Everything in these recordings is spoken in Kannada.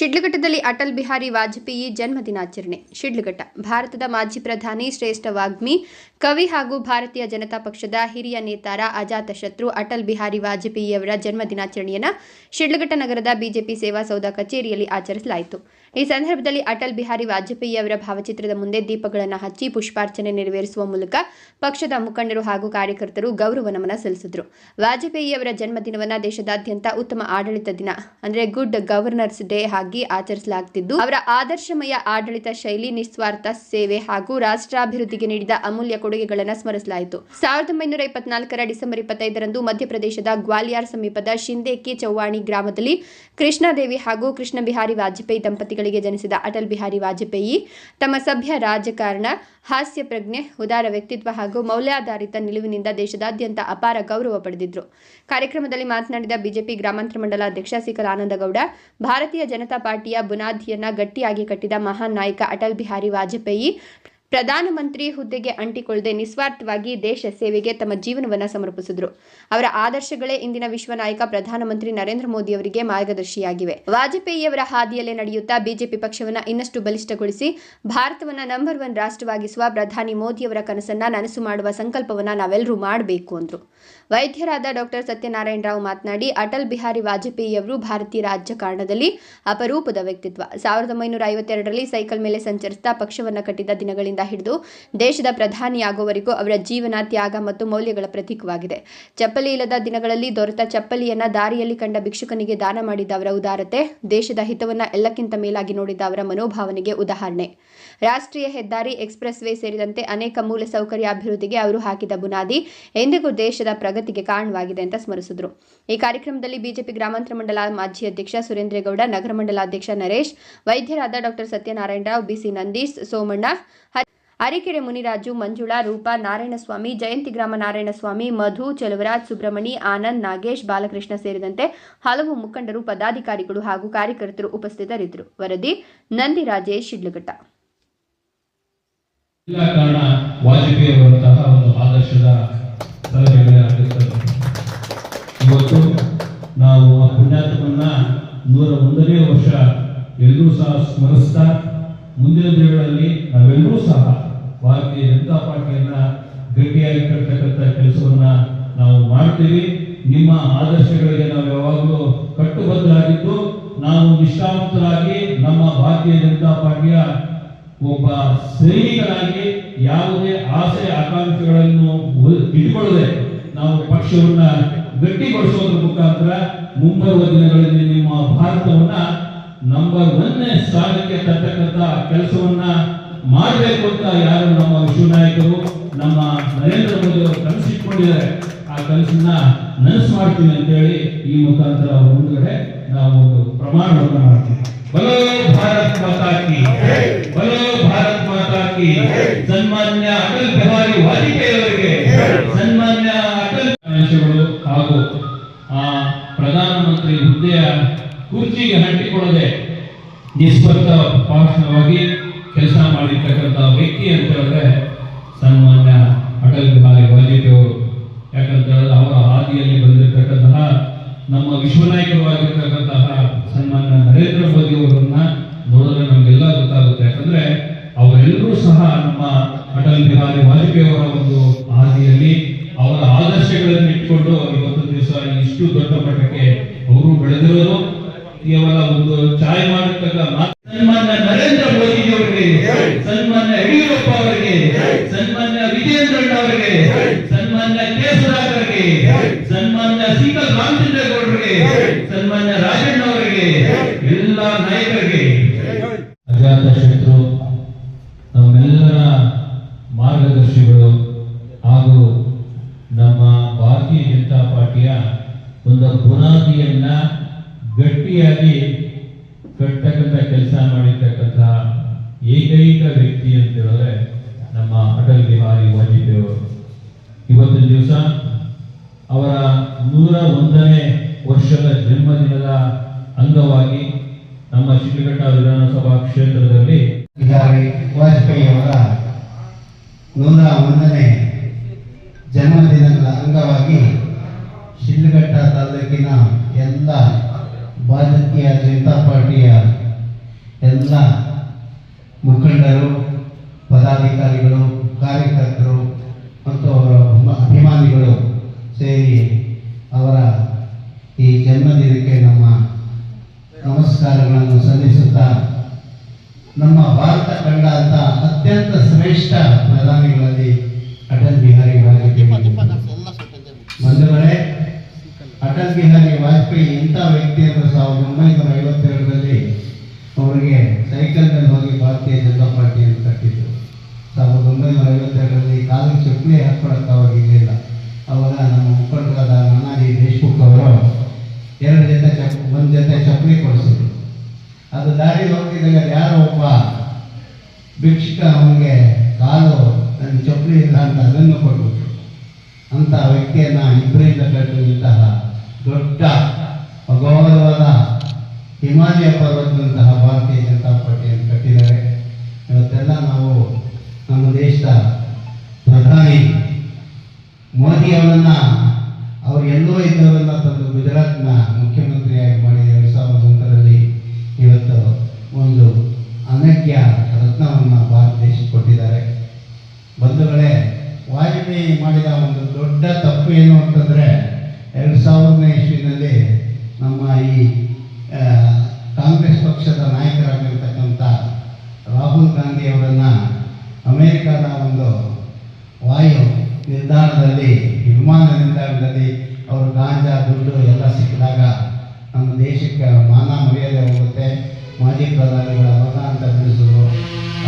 ಶಿಡ್ಲಘಟ್ಟದಲ್ಲಿ ಅಟಲ್ ಬಿಹಾರಿ ವಾಜಪೇಯಿ ಜನ್ಮ ದಿನಾಚರಣೆ ಶಿಡ್ಲಘಟ್ಟ, ಭಾರತದ ಮಾಜಿ ಪ್ರಧಾನಿ ಶ್ರೇಷ್ಠ ವಾಗ್ಮಿ, ಕವಿ ಹಾಗೂ ಭಾರತೀಯ ಜನತಾ ಪಕ್ಷದ ಹಿರಿಯ ನೇತಾರ ಅಜಾತಶತ್ರು ಅಟಲ್ ಬಿಹಾರಿ ವಾಜಪೇಯಿಯವರ ಜನ್ಮ ದಿನಾಚರಣೆಯನ್ನು ಶಿಡ್ಲಘಟ್ಟ ನಗರದ ಬಿಜೆಪಿ ಸೇವಾ ಸೌಧ ಕಚೇರಿಯಲ್ಲಿ ಆಚರಿಸಲಾಯಿತು. ಈ ಸಂದರ್ಭದಲ್ಲಿ ಅಟಲ್ ಬಿಹಾರಿ ವಾಜಪೇಯಿ ಅವರ ಭಾವಚಿತ್ರದ ಮುಂದೆ ದೀಪಗಳನ್ನು ಹಚ್ಚಿ ಪುಷ್ಪಾರ್ಚನೆ ನೆರವೇರಿಸುವ ಮೂಲಕ ಪಕ್ಷದ ಮುಖಂಡರು ಹಾಗೂ ಕಾರ್ಯಕರ್ತರು ಗೌರವ ನಮನ ಸಲ್ಲಿಸಿದರು. ವಾಜಪೇಯಿ ಅವರ ಜನ್ಮದಿನವನ್ನು ದೇಶದಾದ್ಯಂತ ಉತ್ತಮ ಆಡಳಿತ ದಿನ, ಅಂದರೆ ಗುಡ್ ಗವರ್ನರ್ಸ್ ಡೇ ಆಗಿ ಆಚರಿಸಲಾಗುತ್ತಿದ್ದು ಅವರ ಆದರ್ಶಮಯ ಆಡಳಿತ ಶೈಲಿ, ನಿಸ್ವಾರ್ಥ ಸೇವೆ ಹಾಗೂ ರಾಷ್ಟ್ರಾಭಿವೃದ್ಧಿಗೆ ನೀಡಿದ ಅಮೂಲ್ಯ ಕೊಡುಗೆಗಳನ್ನು ಸ್ಮರಿಸಲಾಯಿತು. ಸಾವಿರದ ಒಂಬೈನೂರ ಇಪ್ಪತ್ನಾಲ್ಕರ ಡಿಸೆಂಬರ್ ಇಪ್ಪತ್ತೈದರಂದು ಮಧ್ಯಪ್ರದೇಶದ ಗ್ವಾಲಿಯಾರ್ ಸಮೀಪದ ಶಿಂದೇಕಿ ಚೌವಾಣಿ ಗ್ರಾಮದಲ್ಲಿ ಕೃಷ್ಣಾದೇವಿ ಹಾಗೂ ಕೃಷ್ಣ ಬಿಹಾರಿ ವಾಜಪೇಯಿ ದಂಪತಿಗಳಿಗೆ ಜನಿಸಿದ ಅಟಲ್ ಬಿಹಾರಿ ವಾಜಪೇಯಿ ತಮ್ಮ ಸಭ್ಯ ರಾಜಕಾರಣ, ಹಾಸ್ಯ ಪ್ರಜ್ಞೆ, ಉದಾರ ವ್ಯಕ್ತಿತ್ವ ಹಾಗೂ ಮೌಲ್ಯಾಧಾರಿತ ನಿಲುವಿನಿಂದ ದೇಶದಾದ್ಯಂತ ಅಪಾರ ಗೌರವ ಪಡೆದಿದ್ರು. ಕಾರ್ಯಕ್ರಮದಲ್ಲಿ ಮಾತನಾಡಿದ ಬಿಜೆಪಿ ಗ್ರಾಮಾಂತರ ಮಂಡಲ ಅಧ್ಯಕ್ಷ ಸಿಕಲ್ ಆನಂದಗೌಡ ಭಾರತೀಯ ಜನತಾ ಪಾರ್ಟಿಯ ಬುನಾದಿಯನ್ನ ಗಟ್ಟಿಯಾಗಿ ಕಟ್ಟಿದ ಮಹಾನ್ ನಾಯಕ ಅಟಲ್ ಬಿಹಾರಿ ವಾಜಪೇಯಿ ಪ್ರಧಾನಮಂತ್ರಿ ಹುದ್ದೆಗೆ ಅಂಟಿಕೊಳ್ಳದೆ ನಿಸ್ವಾರ್ಥವಾಗಿ ದೇಶ ಸೇವೆಗೆ ತಮ್ಮ ಜೀವನವನ್ನು ಸಮರ್ಪಿಸಿದ್ರು. ಅವರ ಆದರ್ಶಗಳೇ ಇಂದಿನ ವಿಶ್ವ ನಾಯಕ ಪ್ರಧಾನಮಂತ್ರಿ ನರೇಂದ್ರ ಮೋದಿ ಅವರಿಗೆ ಮಾರ್ಗದರ್ಶಿಯಾಗಿವೆ. ವಾಜಪೇಯಿಯವರ ಹಾದಿಯಲ್ಲೇ ನಡೆಯುತ್ತಾ ಬಿಜೆಪಿ ಪಕ್ಷವನ್ನು ಇನ್ನಷ್ಟು ಬಲಿಷ್ಠಗೊಳಿಸಿ ಭಾರತವನ್ನ ನಂಬರ್ ಒನ್ ರಾಷ್ಟ್ರವಾಗಿಸುವ ಪ್ರಧಾನಿ ಮೋದಿಯವರ ಕನಸನ್ನ ನನಸು ಮಾಡುವ ಸಂಕಲ್ಪವನ್ನ ನಾವೆಲ್ಲರೂ ಮಾಡಬೇಕು ಅಂದ್ರು. ವೈದ್ಯರಾದ ಡಾಕ್ಟರ್ ಸತ್ಯನಾರಾಯಣ ರಾವ್ ಮಾತನಾಡಿ, ಅಟಲ್ ಬಿಹಾರಿ ವಾಜಪೇಯಿಯವರು ಭಾರತೀಯ ರಾಜಕಾರಣದಲ್ಲಿ ಅಪರೂಪದ ವ್ಯಕ್ತಿತ್ವ. ಸಾವಿರದ ಒಂಬೈನೂರ ಐವತ್ತೆರಡರಲ್ಲಿ ಸೈಕಲ್ ಮೇಲೆ ಸಂಚರಿಸುತ್ತಾ ಪಕ್ಷವನ್ನು ಕಟ್ಟಿದ ದಿನಗಳಿಂದ ಹಿಡಿದು ದೇಶದ ಪ್ರಧಾನಿಯಾಗುವವರೆಗೂ ಅವರ ಜೀವನ ತ್ಯಾಗ ಮತ್ತು ಮೌಲ್ಯಗಳ ಪ್ರತೀಕವಾಗಿದೆ. ಚಪ್ಪಲಿ ಇಲ್ಲದ ದಿನಗಳಲ್ಲಿ ದೊರೆತ ಚಪ್ಪಲಿಯನ್ನ ದಾರಿಯಲ್ಲಿ ಕಂಡ ಭಿಕ್ಷುಕನಿಗೆ ದಾನ ಮಾಡಿದ ಅವರ ಉದಾರತೆ, ದೇಶದ ಹಿತವನ್ನ ಎಲ್ಲಕ್ಕಿಂತ ಮೇಲಾಗಿ ನೋಡಿದ ಅವರ ಮನೋಭಾವನೆಗೆ ಉದಾಹರಣೆ. ರಾಷ್ಟ್ರೀಯ ಹೆದ್ದಾರಿ ಎಕ್ಸ್ಪ್ರೆಸ್ ವೇ ಸೇರಿದಂತೆ ಅನೇಕ ಮೂಲಸೌಕರ್ಯ ಅಭಿವೃದ್ಧಿಗೆ ಅವರು ಹಾಕಿದ ಬುನಾದಿ, ಎಂದಿಗೂ ದೇಶದ ಪ್ರಗತಿಗೆ ಕಾರಣವಾಗಿದೆ ಅಂತ ಸ್ಮರಿಸಿದ್ರು. ಈ ಕಾರ್ಯಕ್ರಮದಲ್ಲಿ ಬಿಜೆಪಿ ಗ್ರಾಮಾಂತರ ಮಂಡಲ ಮಾಜಿ ಅಧ್ಯಕ್ಷ ಸುರೇಂದ್ರೇಗೌಡ, ನಗರ ಮಂಡಲಾಧ್ಯಕ್ಷ ನರೇಶ್, ವೈದ್ಯರಾದ ಡಾಕ್ಟರ್ ಸತ್ಯನಾರಾಯಣ ರಾವ್ ಬಿಸಿ ನಂದೀಶ್, ಸೋಮಣ್ಣ ಅರಿಕೆರೆ ಮುನಿರಾಜು, ಮಂಜುಳಾ, ರೂಪಾ, ನಾರಾಯಣಸ್ವಾಮಿ, ಜಯಂತಿ ಗ್ರಾಮ ನಾರಾಯಣಸ್ವಾಮಿ, ಮಧು, ಚೆಲುವರಾಜ್, ಸುಬ್ರಹ್ಮಣಿ, ಆನಂದ್, ನಾಗೇಶ್, ಬಾಲಕೃಷ್ಣ ಸೇರಿದಂತೆ ಹಲವು ಮುಖಂಡರು, ಪದಾಧಿಕಾರಿಗಳು ಹಾಗೂ ಕಾರ್ಯಕರ್ತರು ಉಪಸ್ಥಿತರಿದ್ದರು. ವರದಿ ನಂದಿ ರಾಜೇಶ್ ಶಿಡ್ಲಘಟ್ಟ ಕಾರಣ, ವಾಜಪೇಯಿ ಅವರಂತಹ ಒಂದು ಆದರ್ಶದ ಇವತ್ತು ನಾವು ಆ ಪುಣ್ಯಾತ್ಮನ್ನ ನೂರ ಒಂದನೇ ವರ್ಷ ಎಲ್ಲರೂ ಸಹ ಸ್ಮರಿಸ್ತಾ, ಮುಂದಿನ ದಿನಗಳಲ್ಲಿ ನಾವೆಲ್ಲರೂ ಸಹ ಭಾರತೀಯ ಜನತಾ ಪಾರ್ಟಿಯನ್ನ ಗಟ್ಟಿಯಾಗಿ ಕಟ್ಟತಕ್ಕಂಥ ಕೆಲಸವನ್ನ ನಾವು ಮಾಡ್ತೀವಿ. ನಿಮ್ಮ ಆದರ್ಶಗಳಿಗೆ ನಾವು ಯಾವಾಗಲೂ ಕಟ್ಟುಬದ್ಧರಾಗಿದ್ದು, ನಾವು ನಿಷ್ಠಾವಂತರಾಗಿ ನಮ್ಮ ಭಾರತೀಯ ಜನತಾ ಪಾರ್ಟಿಯ ಒಬ್ಬ ಸೈನಿಕರಾಗಿ ಯಾವುದೇ ಆಸೆ, ಆಕಾಂಕ್ಷೆಗಳನ್ನು ಇಟ್ಕೊಳ್ಳದೆ ನಾವು ಪಕ್ಷವನ್ನ ಗಟ್ಟಿಗೊಳಿಸೋದ್ರ ಮುಖಾಂತರ ಮುಂಬರುವ ದಿನಗಳಲ್ಲಿ ನಿಮ್ಮ ಭಾರತವನ್ನ ನಂಬರ್ ಒನ್ನೇ ಸ್ಥಾನಕ್ಕೆ ತರ್ತಕ್ಕಂಥ ಕೆಲಸವನ್ನ ಮಾಡಬೇಕು ಅಂತ ಯಾರು ನಮ್ಮ ವಿಶ್ವ ನಾಯಕರು, ನಮ್ಮ ನರೇಂದ್ರ ಮೋದಿ ಅವರು ಕನಸಿಟ್ಕೊಂಡಿದ್ದಾರೆ. ಆ ಕನಸನ್ನ ನನಸು ಮಾಡ್ತೀನಿ ಅಂತೇಳಿ ಈ ಮುಖಾಂತರ ಮುಂದುಗಡೆ ನಾವು ಒಂದು ಪ್ರಮಾಣವನ್ನು ಮಾಡ್ತೀವಿ. ಬಲೋ ಭಾರತ್ ಮಾತಾ ಕಿ ಸನ್ಮಾನ್ಯ ಅಟಲ್ ಬಿಹಾರಿ ವಾಜಪೇಯಿ ಅವರಿಗೆ ಸನ್ಮಾನ್ಯ ಅಟಲ್ ಅಂಶಗಳು ಹಾಗೂ ಆ ಪ್ರಧಾನಮಂತ್ರಿ ಹುದ್ದೆಯ ಕುರ್ಚಿಗೆ ಹಂಟಿಕೊಳ್ಳದೆ ನಿಸ್ಪರ್ಧ ಭಾಷಣವಾಗಿ ಕೆಲಸ ಮಾಡಿರ್ತಕ್ಕಂಥ ವ್ಯಕ್ತಿ ಅಂತ ಹೇಳಿದ್ರೆ ಸನ್ಮಾನ್ಯ ಅಟಲ್ ಬಿಹಾರಿ ವಾಜಪೇಯಿ ಅವರು ಯಾಕಂತ ಹೇಳಿದ್ರೆ ಅವರ ಹಾದಿಯಲ್ಲಿ ಬಂದಿರತಕ್ಕಂತಹ ನಮ್ಮ ವಿಶ್ವನಾಯಕವಾಗಿರ್ತಕ್ಕಂತಹ ಸನ್ಮಾನ್ಯ ನರೇಂದ್ರ ಮೋದಿ ಅವರನ್ನ ನೋಡಿದ್ರೆ ನಮಗೆಲ್ಲ ಗೊತ್ತಾಗುತ್ತೆ. ಯಾಕಂದ್ರೆ ಅವರೆಲ್ಲರೂ ಸಹ ನಮ್ಮ ಅಟಲ್ ಬಿಹಾರಿ ವಾಜಪೇಯಿ ಅವರ ಒಂದು ಹಾದಿಯಲ್ಲಿ ಅವರ ಆದರ್ಶಗಳನ್ನು ಇಟ್ಕೊಂಡು ಇವತ್ತು ದಿವಸ ಇಷ್ಟು ದೊಡ್ಡ ಮಟ್ಟಕ್ಕೆ ಅವರು ಬೆಳೆದಿರೋರು ಕೇವಲ ಒಂದು ಚಾಯ್ ಮಾಡತಕ್ಕ ಸನ್ಮಾನ್ಯ ನರೇಂದ್ರ ಮೋದಿ ಅವರಿಗೆ ಸನ್ಮಾನ್ಯ ಯಡಿಯೂರಪ್ಪ ಅವರಿಗೆ ಸನ್ಮಾನ್ಯ ವಿಜಯೇಂದ್ರಣ್ಣ ಅವರಿಗೆ ಸನ್ಮಾನ್ಯ ಕೇಸರಾಜ್ ಅವರಿಗೆ ಸನ್ಮಾನ್ಯ ಸೀಕಲ್ ರಾಮಚಂದ್ರೇಗೌಡರಿಗೆ ಸನ್ಮಾನ್ಯ ರಾಜಣ್ಣ ಅವರಿಗೆ ಎಲ್ಲ ನಾಯಕರಿಗೆ. ಅಜಾತ ಶತ್ರು ನಮ್ಮೆಲ್ಲರ ಮಾರ್ಗದರ್ಶಿಗಳು ಹಾಗೂ ನಮ್ಮ ಭಾರತೀಯ ಜನತಾ ಪಾರ್ಟಿಯ ಒಂದು ಬುನಾದಿಯನ್ನ ಗಟ್ಟಿಯಾಗಿ ಕಟ್ಟತಕ್ಕಂಥ ಕೆಲಸ ಮಾಡಿರ್ತಕ್ಕಂಥ ಏಕೈಕ ವ್ಯಕ್ತಿ ಅಂತ ಹೇಳಿದ್ರೆ ನಮ್ಮ ಅಟಲ್ ಬಿಹಾರಿ ವಾಜಪೇಯಿ ಅವರು. ಇವತ್ತಿನ ದಿವಸ ಅವರ ನೂರ ಒಂದನೇ ವರ್ಷದ ಜನ್ಮದಿನದ ಅಂಗವಾಗಿ ನಮ್ಮ ಶಿಡ್ಲಘಟ್ಟ ವಿಧಾನಸಭಾ ಕ್ಷೇತ್ರದಲ್ಲಿ ವಾಜಪೇಯಿ ಅವರ ನೂರ ಒಂದನೇ ಜನ್ಮದಿನದ ಅಂಗವಾಗಿ ಶಿಡ್ಲಘಟ್ಟ ತಾಲೂಕಿನ ಎಲ್ಲ ಭಾರತೀಯ ಜನತಾ ಪಾರ್ಟಿಯ ಎಲ್ಲ ಮುಖಂಡರು, ಪದಾಧಿಕಾರಿಗಳು, ಕಾರ್ಯಕರ್ತರು ಮತ್ತು ಅವರ ಅಭಿಮಾನಿಗಳು ಸೇರಿ ಅವರ ಈ ಜನ್ಮದಿನಕ್ಕೆ ನಮ್ಮ ನಮಸ್ಕಾರಗಳನ್ನು ಸಲ್ಲಿಸುತ್ತಾ ನಮ್ಮ ಭಾರತ ಕಂಡ ಅಂತ ಅತ್ಯಂತ ಶ್ರೇಷ್ಠ ಪ್ರಧಾನಿಗಳಲ್ಲಿ ಅಟಲ್ ಬಿಹಾರಿ ವಾಜಪೇಯಿ. ಬಂಧುಗಳೇ ಅಟಲ್ ಬಿಹಾರಿ ವಾಜಪೇಯಿ ಇಂಥ ವ್ಯಕ್ತಿ ಅಂತ ಸಾವಿರದ ಒಂಬೈನೂರ ಐವತ್ತೆರಡರಲ್ಲಿ ಅವರಿಗೆ ಸೈಕಲ್ ಮೇಲೆ ಹೋಗಿ ಭಾರತೀಯ ಜನತಾ ಪಾರ್ಟಿಯನ್ನು ಕಟ್ಟಿದ್ರು. ಸಾವಿರದ ಒಂಬೈನೂರ ಐವತ್ತೆರಡರಲ್ಲಿ ಕಾಲು ಚಪ್ಪಲಿ ಹಾಕ್ಕೊಳಕ್ಕೆ ಅವಾಗ ಇರಲಿಲ್ಲ. ಅವಾಗ ನಮ್ಮ ಮುಖಂಡರಾದ ನಾನಾಜಿ ದೇಶ್ಮುಖ್ ಅವರು ಎರಡು ಜೊತೆ ಚಪ್, ಒಂದು ಜೊತೆ ಚಪ್ಪಲಿ ಕೊಡಿಸಿದ್ರು. ಅದು ದಾರಿ ಹೋಗ್ತಿದ್ದಾಗ ಯಾರೋ ಒಬ್ಬ ಭಿಕ್ಷಕ ಅವನಿಗೆ ಕಾಲು ನನ್ನ ಚಪ್ಪಲಿ ಇಲ್ಲ ಅಂತ ಅದನ್ನು ಕೊಟ್ಟು ಅಂತ ವ್ಯಕ್ತಿಯನ್ನು ಇಬ್ಬರಿಂದ ಕಟ್ಟಿದಂತಹ ದೊಡ್ಡ ಅಗೌರವದ ಹಿಮಾಲಯ ಪರ್ವತದಂತಹ ಭಾರತೀಯ ಜನತಾ ಪಾರ್ಟಿಯನ್ನು ಕಟ್ಟಿದ್ದಾರೆ. ಇವತ್ತೆಲ್ಲ ನಾವು ನಮ್ಮ ದೇಶದ ಪ್ರಧಾನಿ ಮೋದಿ ಅವರನ್ನ ಅವರು ಎಲ್ಲೋ ಇದ್ದವರನ್ನ ತಂದು ಗುಜರಾತ್ನ ಮುಖ್ಯಮಂತ್ರಿಯಾಗಿ ಮಾಡಿ ಎರಡು ಸಾವಿರದ ಒಂದರಲ್ಲಿ ಇವತ್ತು ಒಂದು ಅನಗ್ಯ ರತ್ನವನ್ನು ಭಾರತ ದೇಶ ಕೊಟ್ಟಿದ್ದಾರೆ. ಬಂಧುಗಳೇ, ವಾಜಪೇಯಿ ಮಾಡಿದ ಒಂದು ದೊಡ್ಡ ತಪ್ಪು ಏನು ಅಂತಂದರೆ ಸಾವಿರನೇ ಇಸ್ವಿನಲ್ಲಿ ನಮ್ಮ ಈ ಕಾಂಗ್ರೆಸ್ ಪಕ್ಷದ ನಾಯಕರಾಗಿರ್ತಕ್ಕಂಥ ರಾಹುಲ್ ಗಾಂಧಿ ಅವರನ್ನು ಅಮೇರಿಕಾದ ಒಂದು ವಾಯು ನಿಲ್ದಾಣದಲ್ಲಿ, ವಿಮಾನ ನಿಲ್ದಾಣದಲ್ಲಿ ಅವರು ಗಾಂಜಾ, ದುಡ್ಡು ಎಲ್ಲ ಸಿಕ್ಕಿದಾಗ ನಮ್ಮ ದೇಶಕ್ಕೆ ಮಾನ ಮರ್ಯಾದೆ ಹೋಗುತ್ತೆ. ಮಾಜಿ ಪ್ರಧಾನಿಗಳ ಮಗ ಅಂತ ಬಿಡಿಸಿದ್ರು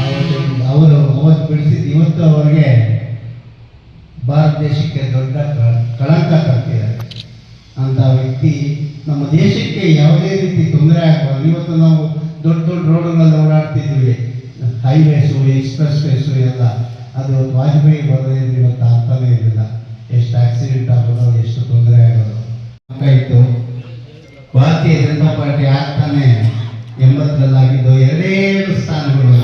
ಅವತ್ತು, ಅವರು ಅವತ್ತು ಬಿಡಿಸಿದ್ದು ಇವತ್ತು ಅವರಿಗೆ ಭಾರತ ದೇಶಕ್ಕೆ ದೊಡ್ಡ ಕಳಂಕ ತರ್ತಿದ್ದಾರೆ ಅಂತ ವ್ಯಕ್ತಿ ನಮ್ಮ ದೇಶಕ್ಕೆ ಯಾವುದೇ ರೀತಿ ತೊಂದರೆ ಆಗಬಾರ್ದು. ಇವತ್ತು ನಾವು ದೊಡ್ಡ ದೊಡ್ಡ ರೋಡ್ಗಳಲ್ಲಿ ಓಡಾಡ್ತಿದ್ದೀವಿ. ಹೈವೇಸು ಎಕ್ಸ್ಪ್ರೆಸ್ ವೇಸು ಎಲ್ಲ. ಅದು ವಾಜಪೇಯಿ ಬರೋದ್ರಿಂದ ಇವತ್ತು ಆಗ್ತಾನೆ ಇರಲಿಲ್ಲ. ಎಷ್ಟು ಆಕ್ಸಿಡೆಂಟ್ ಆಗೋದು, ಎಷ್ಟು ತೊಂದರೆ ಆಗೋದು. ಇತ್ತು. ಭಾರತೀಯ ಜನತಾ ಪಾರ್ಟಿ ಆಗ್ತಾನೆ ಎಂಬತ್ತರಲ್ಲಾಗಿದ್ದು ಎರಡೇಳು ಸ್ಥಾನಗಳು.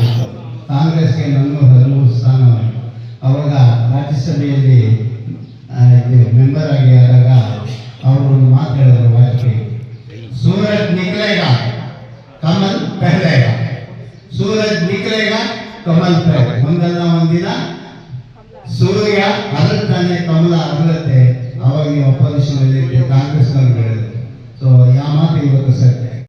ಕಾಂಗ್ರೆಸ್ಗೆ ನನ್ನೂರು ಹದಿಮೂರು ಸ್ಥಾನ ಅವಾಗ ರಾಜ್ಯಸಭೆಯಲ್ಲಿ ಮೆಂಬರ್ ಆಗಿ ಆದಾಗ ಅವರು ಒಂದು ಮಾತು ಹೇಳಿದ್ರು ವಾಜಪೇಯಿ. ಸೂರಜ್ ನಿಕ್ಲೇಗಾ ಕಮಲ್ ಪೆಹ್ಲೇಗಾ ಸೂರಜ್ ನಿಕ್ಲೇಗಾ ಕಮಲ್ ಪೆಹ್ಲೆ ಒಂದಲ್ಲ ಒಂದಿನ. ಸೂರ್ಯ ಅರಳ್ತಾನೆ ಕಮಲ ಅರಳುತ್ತೆ. ಅವಾಗ ನೀವು ಅಪೋಸಿಷನ್ ಅಲ್ಲಿ ಕಾಂಗ್ರೆಸ್ ಹೇಳಿದ್ರು. ಸೊ ಯಾವ ಮಾತು ಇವತ್ತು ಸತ್ಯ